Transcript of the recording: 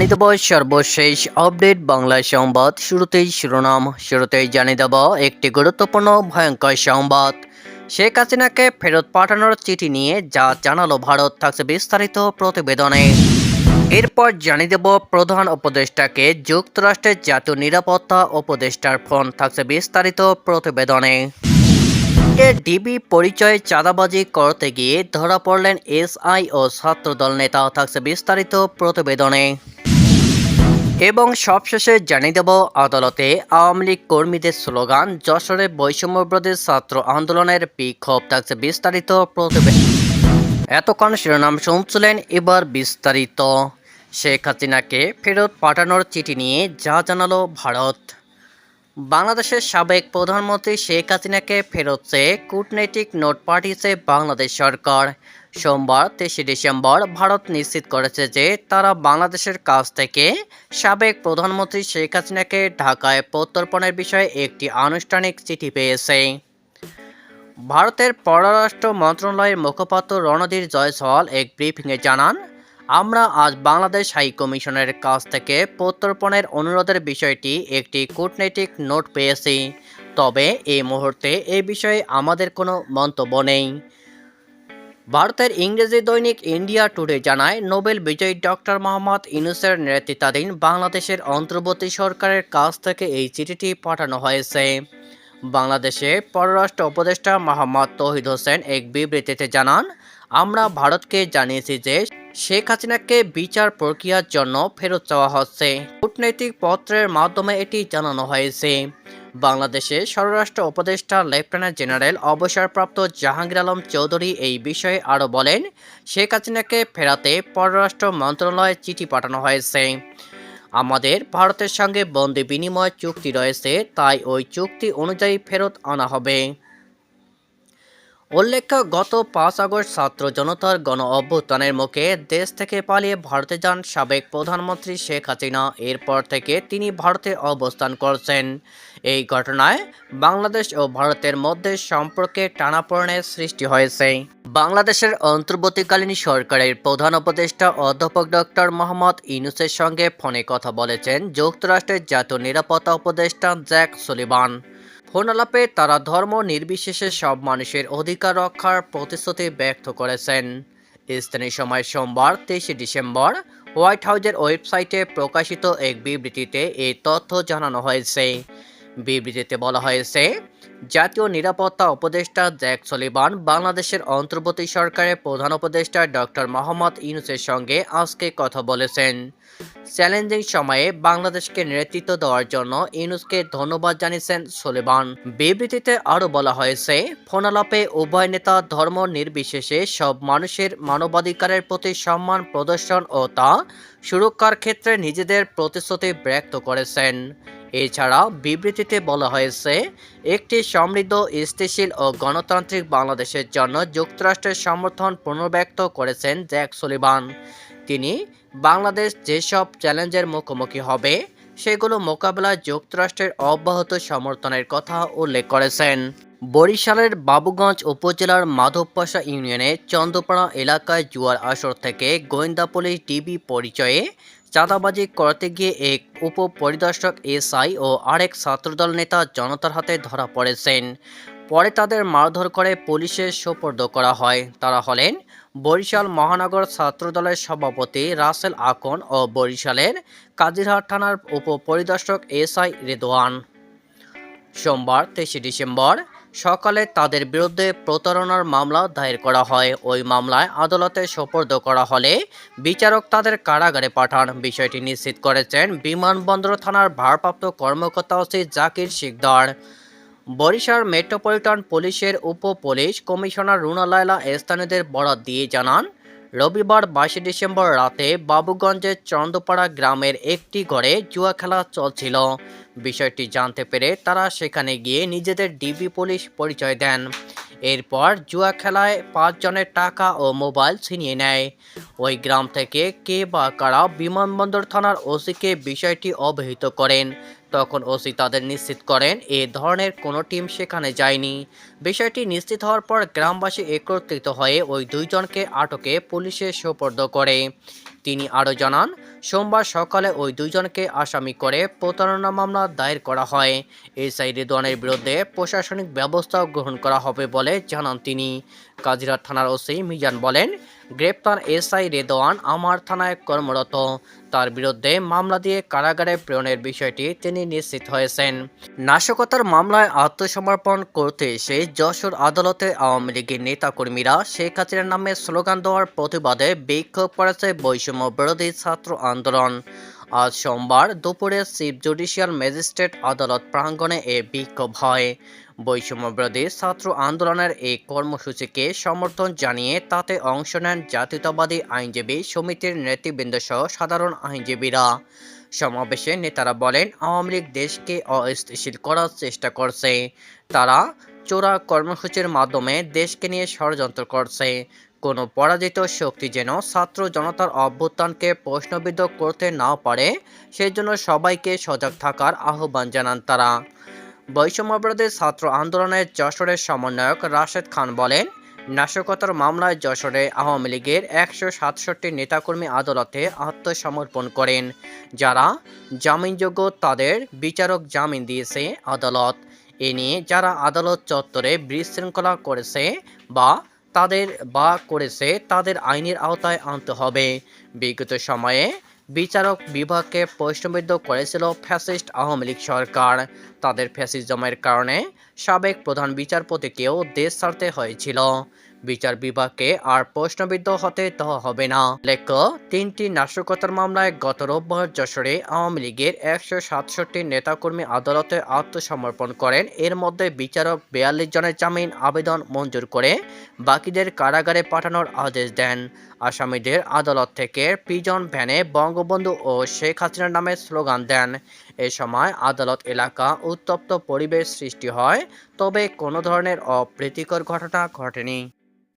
জানিয়ে দেব সর্বশেষ আপডেট বাংলা সংবাদ। শুরুতেই শিরোনাম, শুরুতেই জানিয়ে দেব একটি গুরুত্বপূর্ণ ভয়ঙ্কর সংবাদ। শেখ হাসিনাকে ফেরত পাঠানোর চিঠি নিয়ে যা জানালো ভারত থাকছে বিস্তারিত প্রতিবেদনে। এরপর জানিয়ে দেব প্রধান উপদেষ্টাকে, যুক্তরাষ্ট্রের জাতীয় নিরাপত্তা উপদেষ্টার ফোন, থাকছে বিস্তারিত প্রতিবেদনে। ডিবি পরিচয়ে চাঁদাবাজি করতে গিয়ে ধরা পড়লেন এসআই ও ছাত্রদল নেতা, থাকছে বিস্তারিত প্রতিবেদনে। এবং সবশেষে জানিয়ে দেব আদালতে আওয়ামী লীগ কর্মীদের স্লোগান, যশোরে বৈষম্যব্রদের ছাত্র আন্দোলনের বিক্ষোভ থাকছে বিস্তারিত প্রতিবেদন। এতক্ষণ শিরোনাম শুনছিলেন এবার বিস্তারিত। শেখ হাসিনাকে ফেরত পাঠানোর চিঠি নিয়ে যা জানালো ভারত। বাংলাদেশের সাবেক প্রধানমন্ত্রী শেখ হাসিনাকে ফেরত চেয়ে কূটনৈতিক নোট পাঠিয়েছে বাংলাদেশ সরকার। সোমবার তেইশে ডিসেম্বর ভারত নিশ্চিত করেছে যে তারা বাংলাদেশের কাছ থেকে সাবেক প্রধানমন্ত্রী শেখ হাসিনাকে ঢাকায় প্রত্যর্পণের বিষয়ে একটি আনুষ্ঠানিক চিঠি পেয়েছে। ভারতের পররাষ্ট্র মন্ত্রণালয়ের মুখপাত্র রণধীর জয়সওয়াল এক ব্রিফিংয়ে জানান আমরা আজ বাংলাদেশ হাই কমিশনের কাছ থেকে প্রত্যর্পণের অনুরোধের বিষয়টি একটি কূটনৈতিক নোট পেয়েছি। তবে এই মুহূর্তে এই বিষয়ে আমাদের কোনো মন্তব্য নেই। ভারতের ইংরেজি দৈনিক ইন্ডিয়া টুডে জানায়, নোবেল বিজয়ী ডক্টর মোহাম্মদ ইনুসের নেতৃত্বাধীন বাংলাদেশের অন্তর্বর্তী সরকারের কাছ থেকে এই চিঠিটি পাঠানো হয়েছে। বাংলাদেশে পররাষ্ট্র উপদেষ্টা মোহাম্মদ তৌহিদ হোসেন এক বিবৃতিতে জানান, আমরা ভারতকে জানিয়েছি যে শেখ হাসিনাকে বিচার প্রক্রিয়ার জন্য ফেরত চাওয়া হচ্ছে। কূটনৈতিক পত্রের মাধ্যমে এটি জানানো হয়েছে। বাংলাদেশের স্বরাষ্ট্র উপদেষ্টা লেফটেন্যান্ট জেনারেল অবসরপ্রাপ্ত জাহাঙ্গীর আলম চৌধুরী এই বিষয়ে আরও বলেন, শেখ হাসিনাকে ফেরাতে পররাষ্ট্র মন্ত্রণালয়ে চিঠি পাঠানো হয়েছে। আমাদের ভারতের সঙ্গে বন্দি বিনিময় চুক্তি রয়েছে, তাই ওই চুক্তি অনুযায়ী ফেরত আনা হবে। উল্লেখ্য, গত পাঁচ আগস্ট ছাত্র জনতার গণ অভ্যুত্থানের মুখে দেশ থেকে পালিয়ে ভারতে যান সাবেক প্রধানমন্ত্রী শেখ হাসিনা। এরপর থেকে তিনি ভারতে অবস্থান করছেন। এই ঘটনায় বাংলাদেশ ও ভারতের মধ্যে সম্পর্কে টানাপোড়েনের সৃষ্টি হয়েছে। বাংলাদেশের অন্তর্বর্তীকালীন সরকারের প্রধান উপদেষ্টা অধ্যাপক ডক্টর মোহাম্মদ ইনুসের সঙ্গে ফোনে কথা বলেছেন যুক্তরাষ্ট্রের জাতীয় নিরাপত্তা উপদেষ্টা জ্যাক সুলিবান ফোনালাপে তারা ধর্ম নির্বিশেষে সব মানুষের অধিকার রক্ষার প্রতিশ্রুতি ব্যক্ত করেছেন। স্থানীয় সময় সোমবার তেইশে ডিসেম্বর হোয়াইট হাউজের ওয়েবসাইটে প্রকাশিত এক বিবৃতিতে এই তথ্য জানানো হয়েছে। বিবৃতিতে বলা হয়েছে জাতীয় নিরাপত্তা উপদেষ্টা জ্যাক সলিবান বাংলাদেশের অন্তর্বর্তী সরকারের প্রধান উপদেষ্টা ডক্টর মোহাম্মদ ইউনুসের সঙ্গে আজকে কথা বলেছেন। চ্যালেঞ্জিং সময়ে বাংলাদেশকে নেতৃত্ব দেওয়ার জন্য ইউনুসকে ধন্যবাদ জানিয়েছেন সোলেবান। বিবৃতিতে আরও বলা হয়েছে, ফোনালাপে উভয় নেতা ধর্ম নির্বিশেষে সব মানুষের মানবাধিকারের প্রতি সম্মান প্রদর্শন ও তা সুরক্ষার ক্ষেত্রে নিজেদের প্রতিশ্রুতি ব্যক্ত করেছেন। এছাড়া বিবৃতিতে বলা হয়েছে, একটি সমৃদ্ধ স্থিতিশীল ও গণতান্ত্রিক বাংলাদেশের জন্য যুক্তরাষ্ট্রের সমর্থন পুনর্ব্যক্ত করেছেন জ্যাক সুলিবান তিনি, বাংলাদেশ যেসব চ্যালেঞ্জের মুখোমুখি হবে, সেগুলো মোকাবেলায় যুক্তরাষ্ট্রের অব্যাহত সমর্থনের কথা উল্লেখ করেছেন। বরিশালের বাবুগঞ্জ উপজেলার মাধবপাশা ইউনিয়নের চন্দ্রপাড়া এলাকায় জুয়ার আসর থেকে গোয়েন্দা পুলিশ ডিবি পরিচয়ে চাঁদাবাজি করতে গিয়ে এক উপপরিদর্শক এসআই ও আরেক ছাত্রদল নেতা জনতার হাতে ধরা পড়েছেন। পরে তাদের মারধর করে পুলিশের সোপর্দ করা হয়। তারা হলেন বরিশাল মহানগর ছাত্রদলের সভাপতি রাসেল আকন ও বরিশালের কাজিরহাট থানার উপপরিদর্শক এসআই রেদোয়ান। সোমবার তেইশে ডিসেম্বর সকালে তাদের বিরুদ্ধে প্রতারণার মামলা দায়ের করা হয়। ওই মামলায় আদালতে সোপর্দ করা হলে বিচারক তাদের কারাগারে পাঠান। বিষয়টি নিশ্চিত করেছেন বিমানবন্দর থানার ভারপ্রাপ্ত কর্মকর্তা ওসি জাকির শিকদার। বরিশাল মেট্রোপলিটন পুলিশের উপ পুলিশ কমিশনার রুনা লায়লা স্থানীয়দের বরাত দিয়ে জানান রবিবার বাইশে ডিসেম্বর রাতে বাবুগঞ্জের চন্দ্রপাড়া গ্রামের একটি ঘরে জুয়া খেলা চলছিল। বিষয়টি জানতে পেরে তারা সেখানে গিয়ে নিজেদের ডিবি পুলিশ পরিচয় দেন। এরপর জুয়া খেলায় পাঁচজনের টাকা ও মোবাইল ছিনিয়ে নেয়। ওই গ্রাম থেকে কে বা কারা বিমানবন্দর থানার ওসিকে বিষয়টি অবহিত করেন। তখন ওসি তাদের নিশ্চিত করেন, এ ধরনের কোনো টিম সেখানে যায়নি। বিষয়টি নিশ্চিত হওয়ার পর গ্রামবাসী একত্রিত হয়ে ওই দুইজনকে আটকে পুলিশে সোপর্দ করে। তিনি আরও জানান, সোমবার সকালে ওই দুইজনকে আসামি করে প্রতারণা মামলা দায়ের করা হয়। এসআই রেদওয়ানের বিরুদ্ধে প্রশাসনিক ব্যবস্থা গ্রহণ করা হবে বলে জানান তিনি। কাজিরাট থানার ওসি মিজান বলেন, গ্রেপ্তার এসআই রেদওয়ান আমার থানায় কর্মরত। তার বিরুদ্ধে মামলা দিয়ে কারাগারে প্রেরণের বিষয়টি তিনি নিশ্চিত হয়েছেন। নাশকতার মামলায় আত্মসমর্পণ করতে এসে যশোর আদালতে আওয়ামী লীগের নেতাকর্মীরা শেখ হাসিনার নামে স্লোগান দেওয়ার প্রতিবাদে বিক্ষোভ করেছে বৈষম্য বিরোধী ছাত্র আন্দোলন। আজ সোমবার দুপুরে চিফ জুডিশিয়াল ম্যাজিস্ট্রেট আদালত প্রাঙ্গণে এ বিক্ষোভ হয়। বৈষম্য বিরোধী ছাত্র আন্দোলনের এই কর্মসূচিকে সমর্থন জানিয়ে তাতে অংশ নেন জাতীয়তাবাদী আইনজীবী সমিতির নেতৃবৃন্দ সহ সাধারণ আইনজীবীরা। সমাবেশে নেতারা বলেন, আওয়ামী লীগ দেশকে অস্থিতিশীল করার চেষ্টা করছে। তারা চোরা কর্মসূচির মাধ্যমে দেশকে নিয়ে ষড়যন্ত্র করছে। কোনো পরাজিত শক্তি যেন ছাত্র জনতার অভ্যুত্থানকে প্রশ্নবিদ্ধ করতে না পারে, সেজন্য সবাইকে সজাগ থাকার আহ্বান জানান তারা। বৈষম্যবিরোধী ছাত্র আন্দোলনের যশোরের সমন্বয়ক রাশেদ খান বলেন, নাশকতার মামলায় যশোরে আওয়ামী লীগের একশো সাতষট্টি নেতাকর্মী আদালতে আত্মসমর্পণ করেন, যারা জামিনযোগ্য তাদের বিচারক জামিন দিয়েছে আদালত। এ নিয়ে যারা আদালত চত্বরে বিশৃঙ্খলা করেছে বা তাদের বা করেছে, তাদের আইনের আওতায় আনতে হবে। বিগত সময়ে বিচারক বিভাগকে প্রশ্নবিদ্ধ করেছিল ফ্যাসিস্ট আওয়ামী লীগ সরকার। তাদের ফ্যাসিজমের কারণে সাবেক প্রধান বিচারপতিকেও দেশ ছাড়তে হয়েছিল। বিচার বিভাগকে আর প্রশ্নবিদ্ধ হতে তো হবে না। লেখ্য তিনটি নাশকতার মামলায় গত রোববার যশোরে আওয়ামী লীগের একশো সাতষট্টি নেতাকর্মী আদালতে আত্মসমর্পণ করেন। এর মধ্যে বিচারক বিয়াল্লিশ জনের জামিন আবেদন মঞ্জুর করে বাকিদের কারাগারে পাঠানোর আদেশ দেন। আসামিদের আদালত থেকে পিজন ভ্যানে বঙ্গবন্ধু ও শেখ হাসিনার নামে স্লোগান দেন। এ সময় আদালত এলাকা উত্তপ্ত পরিবেশ সৃষ্টি হয় তবে কোনো ধরনের অপ্রীতিকর ঘটনা ঘটেনি।